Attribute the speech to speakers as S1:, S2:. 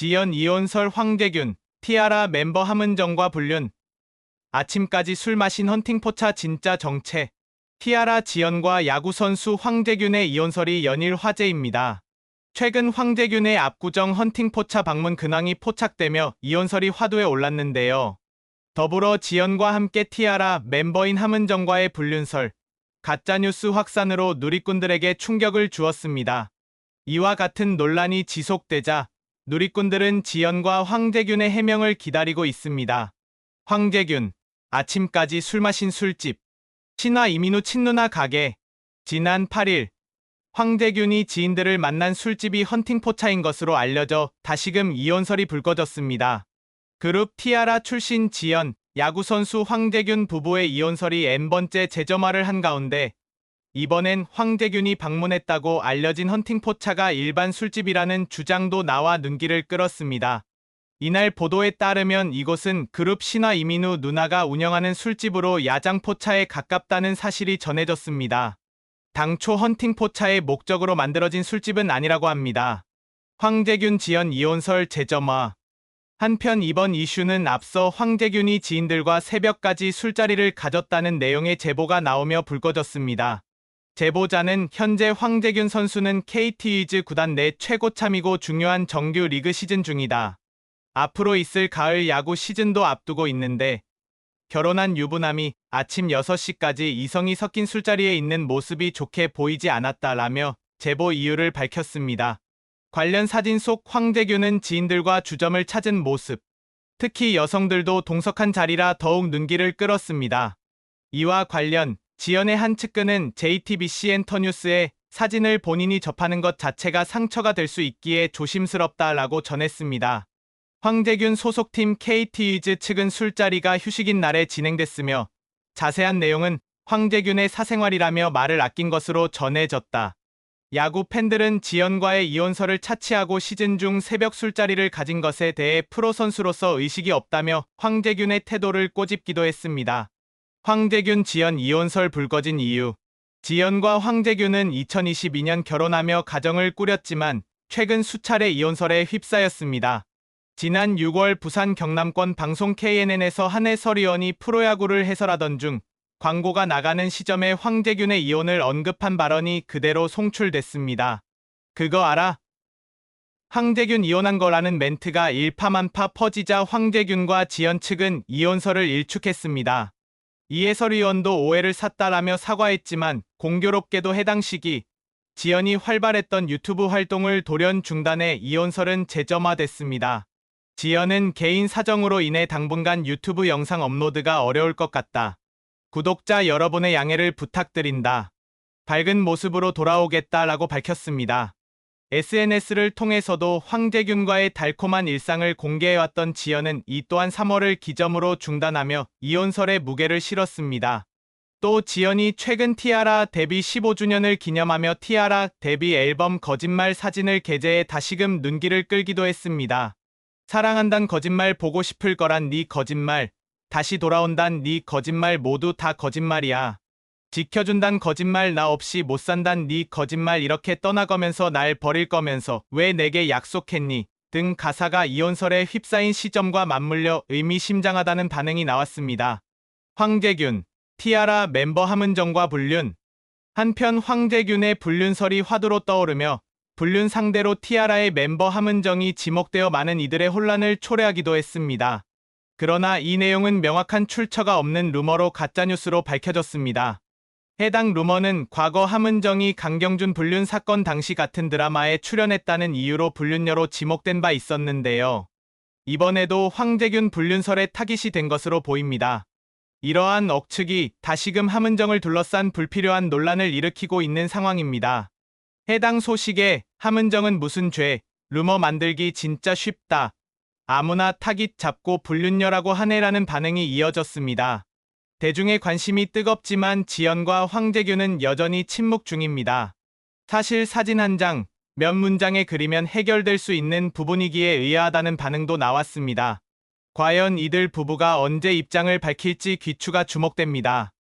S1: 지연 이혼설 황재균, 티아라 멤버 함은정과 불륜. 아침까지 술 마신 헌팅포차 진짜 정체. 티아라 지연과 야구선수 황재균의 이혼설이 연일 화제입니다. 최근 황재균의 압구정 헌팅포차 방문 근황이 포착되며 이혼설이 화두에 올랐는데요. 더불어 지연과 함께 티아라 멤버인 함은정과의 불륜설, 가짜뉴스 확산으로 누리꾼들에게 충격을 주었습니다. 이와 같은 논란이 지속되자 누리꾼들은 지연과 황재균의 해명을 기다리고 있습니다. 황재균, 아침까지 술 마신 술집, 신화 이민우 친누나 가게, 지난 8일, 황재균이 지인들을 만난 술집이 헌팅포차인 것으로 알려져 다시금 이혼설이 불거졌습니다. 그룹 티아라 출신 지연, 야구선수 황재균 부부의 이혼설이 N번째 재점화를 한 가운데 이번엔 황재균이 방문했다고 알려진 헌팅포차가 일반 술집이라는 주장도 나와 눈길을 끌었습니다. 이날 보도에 따르면 이곳은 그룹 신화 이민우 누나가 운영하는 술집으로 야장포차에 가깝다는 사실이 전해졌습니다. 당초 헌팅포차의 목적으로 만들어진 술집은 아니라고 합니다. 황재균 지연 이혼설 재점화 한편 이번 이슈는 앞서 황재균이 지인들과 새벽까지 술자리를 가졌다는 내용의 제보가 나오며 불거졌습니다. 제보자는 현재 황재균 선수는 KT 위즈 구단 내 최고참이고 중요한 정규 리그 시즌 중이다. 앞으로 있을 가을 야구 시즌도 앞두고 있는데 결혼한 유부남이 아침 6시까지 이성이 섞인 술자리에 있는 모습이 좋게 보이지 않았다라며 제보 이유를 밝혔습니다. 관련 사진 속 황재균은 지인들과 주점을 찾은 모습, 특히 여성들도 동석한 자리라 더욱 눈길을 끌었습니다. 이와 관련 지연의 한 측근은 JTBC 엔터뉴스에 사진을 본인이 접하는 것 자체가 상처가 될 수 있기에 조심스럽다라고 전했습니다. 황재균 소속팀 KT위즈 측은 술자리가 휴식인 날에 진행됐으며 자세한 내용은 황재균의 사생활이라며 말을 아낀 것으로 전해졌다. 야구 팬들은 지연과의 이혼설을 차치하고 시즌 중 새벽 술자리를 가진 것에 대해 프로 선수로서 의식이 없다며 황재균의 태도를 꼬집기도 했습니다. 황재균 지연 이혼설 불거진 이유 지연과 황재균은 2022년 결혼하며 가정을 꾸렸지만 최근 수차례 이혼설에 휩싸였습니다. 지난 6월 부산 경남권 방송 KNN에서 한해 서리원이 프로야구를 해설하던 중 광고가 나가는 시점에 황재균의 이혼을 언급한 발언이 그대로 송출됐습니다. 그거 알아? 황재균 이혼한 거라는 멘트가 일파만파 퍼지자 황재균과 지연 측은 이혼설을 일축했습니다. 이 해설위원도 오해를 샀다라며 사과했지만 공교롭게도 해당 시기 지연이 활발했던 유튜브 활동을 돌연 중단해 이혼설은 재점화됐습니다. 지연은 개인 사정으로 인해 당분간 유튜브 영상 업로드가 어려울 것 같다. 구독자 여러분의 양해를 부탁드린다. 밝은 모습으로 돌아오겠다라고 밝혔습니다. SNS를 통해서도 황재균과의 달콤한 일상을 공개해왔던 지연은 이 또한 3월을 기점으로 중단하며 이혼설에 무게를 실었습니다. 또 지연이 최근 티아라 데뷔 15주년을 기념하며 티아라 데뷔 앨범 거짓말 사진을 게재해 다시금 눈길을 끌기도 했습니다. 사랑한단 거짓말 보고 싶을 거란 네 거짓말 다시 돌아온단 네 거짓말 모두 다 거짓말이야. 지켜준단 거짓말 나 없이 못 산단 네 거짓말 이렇게 떠나가면서 날 버릴 거면서 왜 내게 약속했니 등 가사가 이혼설에 휩싸인 시점과 맞물려 의미심장하다는 반응이 나왔습니다. 황재균, 티아라 멤버 함은정과 불륜 한편 황재균의 불륜설이 화두로 떠오르며 불륜 상대로 티아라의 멤버 함은정이 지목되어 많은 이들의 혼란을 초래하기도 했습니다. 그러나 이 내용은 명확한 출처가 없는 루머로 가짜뉴스로 밝혀졌습니다. 해당 루머는 과거 함은정이 강경준 불륜 사건 당시 같은 드라마에 출연했다는 이유로 불륜녀로 지목된 바 있었는데요. 이번에도 황재균 불륜설에 타깃이 된 것으로 보입니다. 이러한 억측이 다시금 함은정을 둘러싼 불필요한 논란을 일으키고 있는 상황입니다. 해당 소식에 함은정은 무슨 죄, 루머 만들기 진짜 쉽다. 아무나 타깃 잡고 불륜녀라고 하네라는 반응이 이어졌습니다. 대중의 관심이 뜨겁지만 지연과 황재균은 여전히 침묵 중입니다. 사실 사진 한 장, 몇 문장에 그리면 해결될 수 있는 부분이기에 의아하다는 반응도 나왔습니다. 과연 이들 부부가 언제 입장을 밝힐지 귀추가 주목됩니다.